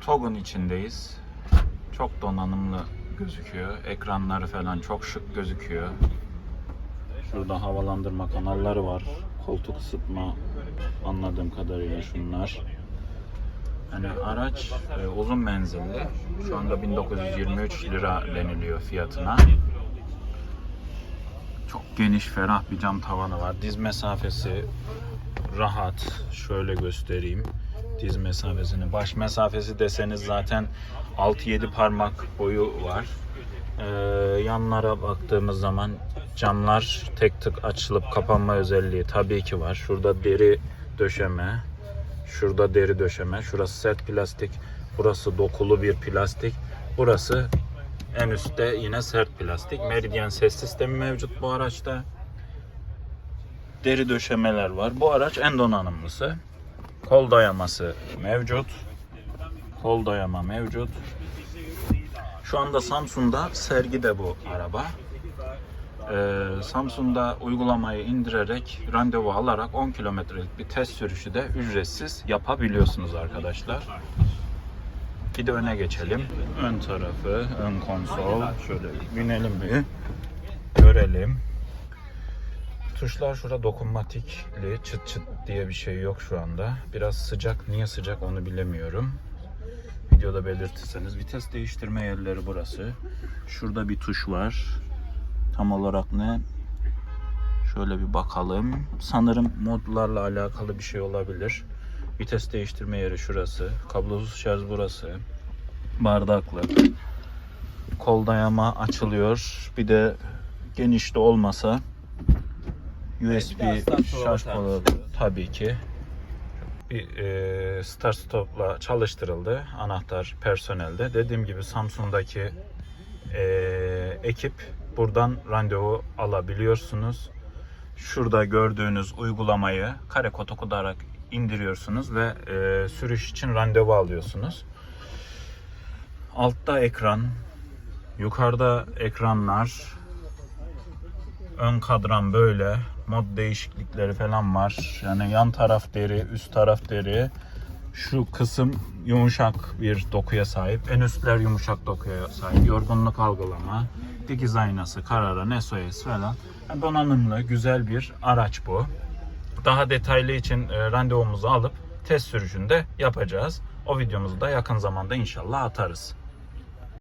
TOG'un içindeyiz. Çok donanımlı gözüküyor. Ekranları falan çok şık gözüküyor. Şurada havalandırma kanalları var. Koltuk ısıtma anladığım kadarıyla şunlar. Yani araç e, uzun menzilli. Şu anda 1923 lira deniliyor fiyatına. Çok geniş, ferah bir cam tavanı var. Diz mesafesi rahat. Şöyle göstereyim. Diz mesafesini. Baş mesafesi deseniz zaten 6-7 parmak boyu var. Ee, yanlara baktığımız zaman camlar tek tık açılıp kapanma özelliği tabii ki var. Şurada deri döşeme. Şurada deri döşeme. Şurası sert plastik. Burası dokulu bir plastik. Burası en üstte yine sert plastik. Meridian ses sistemi mevcut bu araçta. Deri döşemeler var. Bu araç en donanımlısı. Kol dayaması mevcut. Kol dayama mevcut. Şu anda Samsun'da sergide bu araba. Ee, Samsun'da uygulamayı indirerek randevu alarak 10 kilometrelik bir test sürüşü de ücretsiz yapabiliyorsunuz arkadaşlar. Bir de öne geçelim. Ön tarafı, ön konsol. Şöyle binelim bir. Görelim. Tuşlar şurada dokunmatikli, çıt çıt diye bir şey yok şu anda. Biraz sıcak, niye sıcak onu bilemiyorum. Videoda belirtirseniz. Vites değiştirme yerleri burası. Şurada bir tuş var. Tam olarak ne? Şöyle bir bakalım. Sanırım modlarla alakalı bir şey olabilir. Vites değiştirme yeri şurası. Kablosuz şarj burası. Bardaklık. Kol dayama açılıyor. Bir de geniş de olmasa USB şarj kolu tabii ki. Bir e, start stopla çalıştırıldı. Anahtar personelde. Dediğim gibi Samsung'daki e, ekip buradan randevu alabiliyorsunuz. Şurada gördüğünüz uygulamayı kare kod okudarak indiriyorsunuz ve e, sürüş için randevu alıyorsunuz. Altta ekran, yukarıda ekranlar, ön kadran böyle, mod değişiklikleri falan var. Yani yan taraf deri, üst taraf deri. Şu kısım yumuşak bir dokuya sahip. En üstler yumuşak dokuya sahip. Yorgunluk algılama, dikiz aynası, karara, SOS falan. Yani donanımlı, güzel bir araç bu. Daha detaylı için e, randevumuzu alıp test sürüşünde yapacağız. O videomuzu da yakın zamanda inşallah atarız.